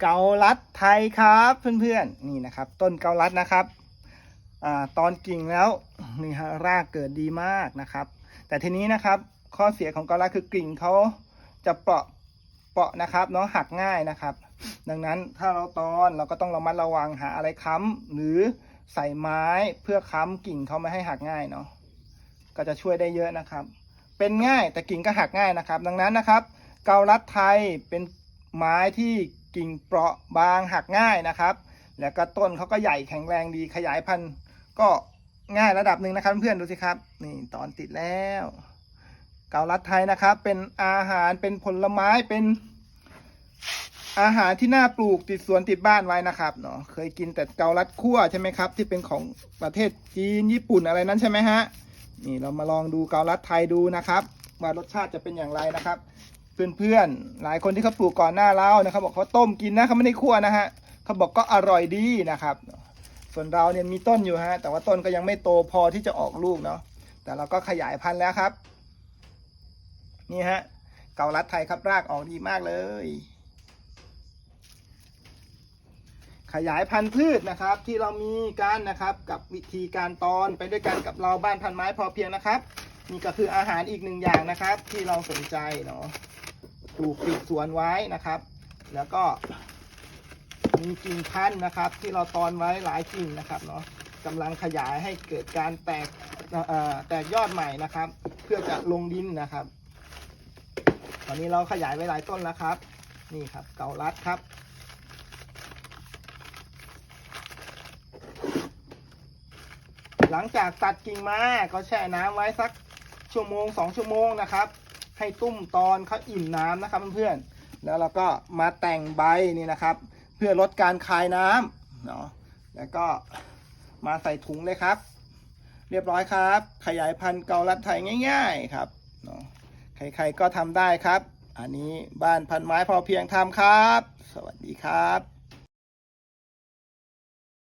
เกาลัดไทยครับเพื่อนๆนี่นะครับ ต้นเกาลัดนะครับอตอนกิ่งแล้วนี่ฮะรากเกิดดีมากนะครับ แต่ทีนี้นะครับข้อเสียของเกาลัดคือกิ่งเขาจะเปราะเปราะนะครับเนาะหักง่ายนะครับ ดังนั้นถ้าเราตอนเราก็ต้องระมัดระวังหาอะไรค้ำหรือใส่ไม้เพื่อค้ำกิ่งเขาไม่ให้หักง่ายเนาะก็จะช่วยได้เยอะนะครับ เป็นง่ายแต่กิ่งก็หักง่ายนะครับ ดังนั้นนะครับ เกาลัดไทยเป็นไม้ที่ กิ่งเปราะบางหักง่ายนะครับ แล้วก็ต้นเขาก็ใหญ่แข็งแรงดีขยายพันธุ์ก็ง่ายระดับหนึ่งนะครับเพื่อนดูสิครับ นี่ตอนติดแล้ว เกาลัดไทยนะครับ เป็นอาหารเป็นผลไม้เป็น อาหารที่น่าปลูกติดสวนติดบ้านไว้นะครับเนาะเคยกินแต่เกาลัดคั่วใช่ไหมครับ ที่เป็นของประเทศจีนญี่ปุ่นอะไรนั้นใช่ไหมฮะนี่เรามาลองดูเกาลัดไทยดูนะครับ ว่ารสชาติจะเป็นอย่างไรนะครับ เพื่อนๆ หลายคนที่เขาปลูกก่อนหน้าเรานะครับ บอกเขาต้มกินนะเขาไม่ได้คั่วนะฮะเขาบอกก็อร่อยดีนะครับ ส่วนเราเนี่ยมีต้นอยู่ฮะ แต่ว่าต้นก็ยังไม่โตพอที่จะออกลูกเนาะแต่เราก็ขยายพันธุ์แล้วครับ นี่ฮะเกาลัดไทยครับรากออกดีมากเลย ขยายพันธุ์พืชนะครับ ที่เรามีกันนะครับ กับวิธีการตอนไปด้วยกันกับเราบ้านพันไม้พอเพียงนะครับ นี่ก็คืออาหารอีกหนึ่งอย่างนะครับ ที่เราสนใจเนาะปลูกปิดสวนไว้นะครับ แล้วก็มีกิ่งพันธุ์นะครับ ที่เราตอนไว้หลายกิ่งนะครับเนาะกำลังขยายให้เกิดการแตกแตกยอดใหม่นะครับ เพื่อจะลงดินนะครับ ตอนนี้เราขยายไว้หลายต้นแล้วครับ นี่ครับเกาลัดครับหลังจากตัดกิ่งมาก็แช่น้ำไว้สัก ชั่วโมงสองชั่วโมงนะครับ ให้ตุ้มตอนเขาอิ่มน้ำนะครับเพื่อนๆแล้วเราก็มาแต่งใบนี่นะครับ เพื่อลดการคายน้ำเนาะแล้วก็มาใส่ถุงเลยครับ เรียบร้อยครับ ขยายพันธุ์เกาลัดไทยง่าย ๆครับเนาะใครๆก็ทำได้ครับ อันนี้บ้านพันไม้พอเพียงทำครับ สวัสดีครับ